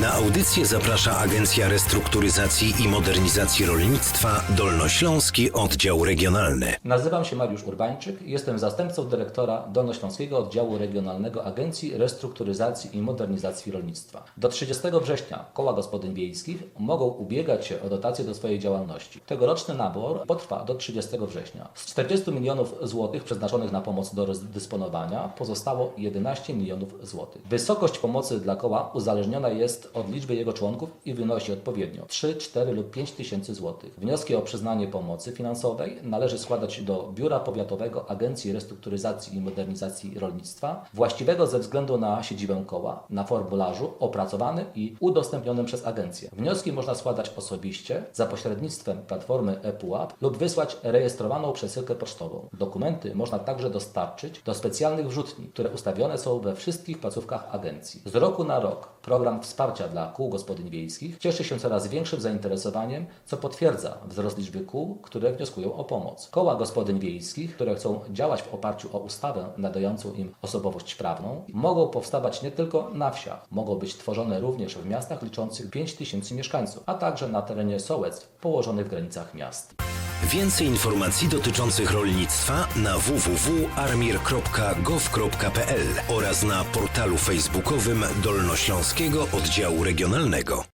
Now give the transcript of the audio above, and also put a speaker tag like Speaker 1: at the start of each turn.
Speaker 1: Na audycję zaprasza Agencja Restrukturyzacji i Modernizacji Rolnictwa Dolnośląski Oddział Regionalny.
Speaker 2: Nazywam się Mariusz Urbańczyk jestem zastępcą dyrektora Dolnośląskiego Oddziału Regionalnego Agencji Restrukturyzacji i Modernizacji Rolnictwa. Do 30 września koła gospodyń wiejskich mogą ubiegać się o dotacje do swojej działalności. Tegoroczny nabór potrwa do 30 września. Z 40 milionów złotych przeznaczonych na pomoc do rozdysponowania pozostało 11 milionów złotych. Wysokość pomocy dla koła uzależniona jest od liczby jego członków i wynosi odpowiednio 3, 4 lub 5 tysięcy złotych. Wnioski o przyznanie pomocy finansowej należy składać do Biura Powiatowego Agencji Restrukturyzacji i Modernizacji Rolnictwa, właściwego ze względu na siedzibę koła, na formularzu opracowanym i udostępnionym przez agencję. Wnioski można składać osobiście za pośrednictwem platformy ePUAP lub wysłać rejestrowaną przesyłkę pocztową. Dokumenty można także dostarczyć do specjalnych wrzutni, które ustawione są we wszystkich placówkach agencji. Z roku na rok program wsparcia dla kół gospodyń wiejskich cieszy się coraz większym zainteresowaniem, co potwierdza wzrost liczby kół, które wnioskują o pomoc. Koła gospodyń wiejskich, które chcą działać w oparciu o ustawę nadającą im osobowość prawną, mogą powstawać nie tylko na wsiach, mogą być tworzone również w miastach liczących 5 tysięcy mieszkańców, a także na terenie sołectw położonych w granicach miast.
Speaker 1: Więcej informacji dotyczących rolnictwa na www.armir.gov.pl oraz na portalu facebookowym Dolnośląskiego Oddziału Regionalnego.